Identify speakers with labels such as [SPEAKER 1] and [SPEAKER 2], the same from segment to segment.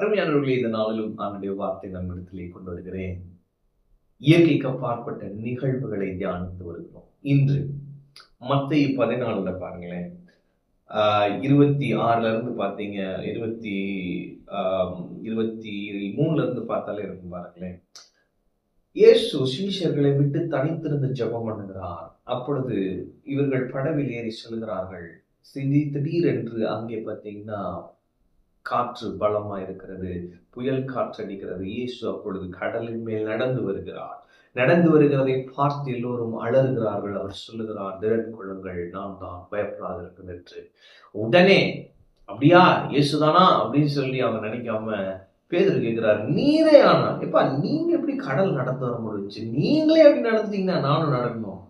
[SPEAKER 1] அருமையானவர்களே இந்த நாளிலும் அவனுடைய வார்த்தை நம்மிடத்திலே கொண்டு வருகிறேன். இயற்கைக்கு அப்பாற்பட்ட நிகழ்வுகளை தியானித்து வருகிறோம். இன்று மத்திய பதினாலுல பாருங்களேன். ஆஹ் இருபத்தி ஆறுல இருந்து பார்த்தீங்க இருபத்தி ஆஹ் இருபத்தி மூணுல இருந்து பார்த்தாலே இருக்கும் பாருங்களேன். இயேசு சீஷர்களை விட்டு தனித்திருந்து ஜபம் பண்ணுகிறார். அப்பொழுது இவர்கள் படவில் ஏறி செல்கிறார்கள். திடீ திடீரென்று அங்கே பார்த்தீங்கன்னா காற்று பலமா இருக்கிறது புயல் காற்று அடிக்கிறது. இயேசு அப்பொழுது கடலின் மேல் நடந்து வருகிறார். நடந்து வருகிறதை பார்த்து எல்லோரும் அலறுகிறார்கள். அவர் சொல்லுகிறார் திறன் கொள்ளுங்கள் நான் தான் பயப்படாதிருக்கும் என்று. உடனே அப்படியா? இயேசுதானா? அப்படின்னு சொல்லி அவங்க நினைக்காம பேதர் கேட்கிறார் நீரே ஆனா எப்பா நீங்க எப்படி கடல் நடந்து வர முடிஞ்சு நீங்களே எப்படி நடந்துட்டீங்கன்னா நானும் நடக்கணும்.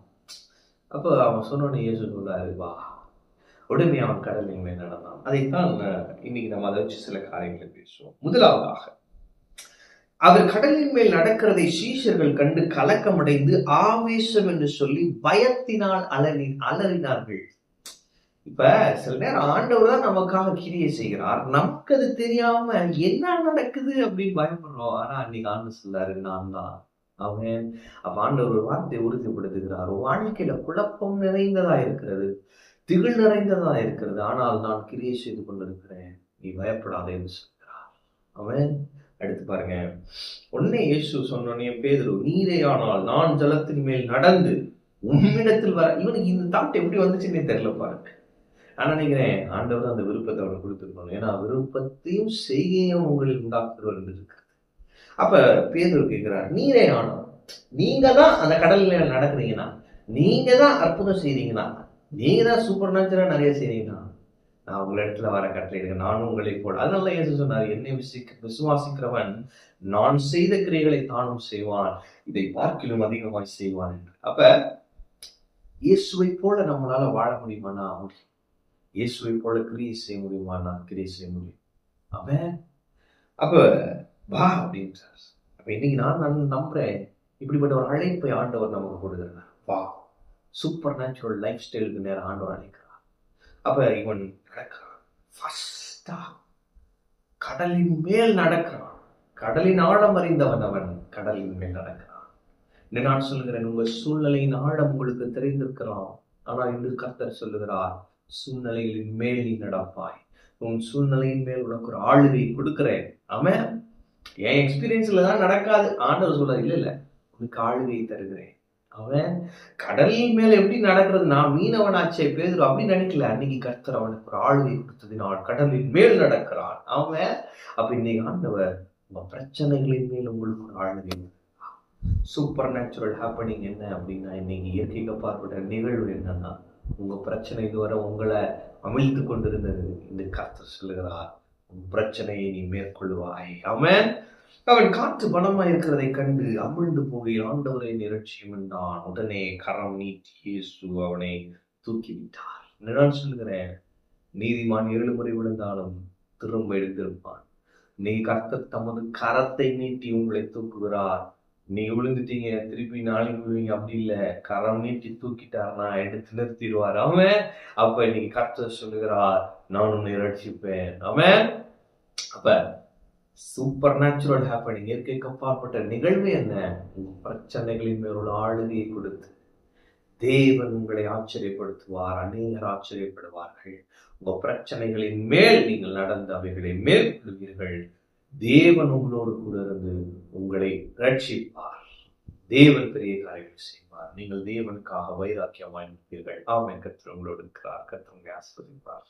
[SPEAKER 1] அப்போ அவன் சொன்னோன்னு இயேசு சொல்றாரு வா உடனே அவன் கடலின் மேல் நடந்தான். அதைத்தான் இன்னைக்கு நம்ம அதை வச்சு சில காரியங்களை பேசுவோம். முதலாவதாக அவர் கடலின் மேல் நடக்கிறதை சீஷர்கள் கண்டு கலக்கமடைந்து ஆவேசம் என்று சொல்லி பயத்தினால் அலறி அலறினார்கள். இப்ப சில நேரம் ஆண்டவர் தான் நமக்காக கிரியை செய்கிறார். நமக்கு அது தெரியாம என்ன நடக்குது அப்படின்னு பயப்படுறோம். ஆனா அன்னைக்கு ஆண்டு சொல்லாரு நான் தான். அவன் அப்ப ஆண்டவர் வார்த்தை உறுதிப்படுத்துகிறார். வாழ்க்கையில குழப்பம் நிறைந்ததா இருக்கிறது. திகில் நிறைந்ததா இருக்கிறது. ஆனால் நான் கிரியை செய்து கொண்டிருக்கிறேன். நீ பயப்படாதே என்று சொல்கிறார். அவன் அடுத்து பாருங்க. உடனே இயேசு சொன்னோன்னே பேதரு நீரே ஆனால் நான் ஜலத்தின் மேல் நடந்து உம்மிடத்தில் வர இவனுக்கு இந்த தாட் எப்படி வந்துச்சுன்னே தெரியல பாருங்க. நான் நினைக்கிறேன் ஆண்டவர் அந்த விருப்பத்தை அவனுக்கு கொடுத்துருக்கணும். ஏன்னா விருப்பத்தையும் செய்கையும் உங்களில் உண்டாக்குறவர் இருக்கிறது. அப்ப பேதூர் கேட்கிறார் நீரே ஆனோம் நீங்க தான் அந்த கடல்ல நடக்கிறீங்கன்னா நீங்க தான் அற்புதம் செய்றீங்கன்னா நீங்கள் தான் சூப்பர் நேச்சராக நிறைய செய்றீங்கன்னா நான் உங்க இடத்துல வர கட்டளையிடுங்க நானும் உங்களை போட அதனால இயேசு சொன்னார் என்னை விசிக்க விசுவாசிக்கிறவன் நான் செய்த கிரைகளை தானும் செய்வான். இதை பார்க்கிலும் அதிகமாய் செய்வான் என்று. அப்ப இயேசுவை போல நம்மளால வாழ முடியுமானா முடியும் இயேசுவை போல கிரியை செய்ய முடியுமானா கிரியை செய்ய முடியும். அவன் அப்ப வா அப்படின்றார். அப்ப இன்னைக்கு நான் நான் நம்புறேன். இப்படிப்பட்ட ஒரு அழைப்பை ஆண்டவர் நமக்கு கொடுக்குறார். வா. சூப்பர் நேச்சுரல் லைஃப் ஸ்டைலுக்கு நேரம் ஆண்டவர் அழைக்கிறார். அப்போ இவன் நடக்கிறான். ஃபர்ஸ்டா கடலின் மேல் நடக்கிறான். கடலின் ஆழம் அறிந்தவன் அவன் கடலின் மேல் நடக்கிறான். இன்று நான் சொல்கிறேன் உங்கள் சூழ்நிலையின் ஆழம் உங்களுக்கு தெரிந்திருக்கிறான் ஆனால் இன்று கர்த்தர் சொல்லுகிறார் சூழ்நிலைகளின் மேல் நீ நடப்பாய். உன் சூழ்நிலையின் மேல் உனக்கு ஒரு ஆளுகை கொடுக்குறேன். அவன் என் எக்ஸ்பீரியன்ஸில் தான் நடக்காது. ஆண்டவர் சொல்கிறார் இல்லை இல்லை உனக்கு ஆளுகை தருகிறேன். அவன் கடலின் மேல எப்படி நடக்கிறது? நான் மீனவனாச்சே பேதுரு அப்படி நினைக்கல. அன்னைக்கு கர்த்தர் அவனுக்கு ஒரு ஆளுகை கொடுத்ததினால் கடலின் மேல் நடக்கிறான். அவன் அப்ப இன்னைக்கு ஆண்டவர் உங்க பிரச்சனைகளின் மேல் உங்களுக்கு ஒரு ஆளுகை சூப்பர் நேச்சுரல் ஹாப்பனிங் என்ன அப்படின்னா இன்னைக்கு இயற்கைக்கு பார்ப்பட்ட நிகழ்வு என்னன்னா உங்க பிரச்சனை இதுவரை உங்களை அமிழ்த்து கொண்டிருந்தது. இந்த கர்த்தர் சொல்லுகிறார் பிரச்சனையை நீ மேற்கொள்வாய் அவன் அவன் காற்று பலமா இருக்கிறதை கண்டு அமிழ்ந்து போய் ஆண்டவரை நிகழ்ச்சியும் என்றான். உடனே கரம் நீட்டி இயேசு அவனை தூக்கி விட்டார் நான் சொல்கிறேன் நீதிமான் ஏழு முறை விழுந்தாலும் திரும்ப எழுந்திருப்பான். நீ கர்த்தர் தமது கரத்தை நீட்டி உங்களை தூக்குகிறார். நீ விழுந்துட்டீங்க திருப்பி நாளைக்கு விழுவீங்க அப்படி இல்ல. கரம் நீட்டி தூக்கிட்டார்னா எடுத்து நிறுத்திடுவார். அவன் அப்ப இன்னைக்கு கர்த்தர் சொல்லுகிறார் நான் உன்னை ரட்சிப்பேன். அவன் அப்ப சூப்பர் நேச்சுரல் ஹேப்பனிங் இயற்கைக்கு அப்பாற்பட்ட நிகழ்வு என்ன? உங்க பிரச்சனைகளின் மேல் ஒரு ஆளுகையை கொடுத்து தேவன் உங்களை ஆச்சரியப்படுத்துவார் அநேகர் ஆச்சரியப்படுவார்கள். உங்க பிரச்சனைகளின் மேல் நீங்கள் நடந்து அவைகளை மேற்கொள்வீர்கள் தேவன் உங்களோடு கூட இருந்து உங்களை ரட்சிப்பார். தேவன் பெரிய காரியங்கள் செய்வார். நீங்கள் தேவனுக்காக வைராக்கியமாய் இருப்பீர்கள் ஆமென். கர்த்தர் உங்களோடு இருக்கிறார். கர்த்தர் உங்களை ஆஸ்வதிப்பார்.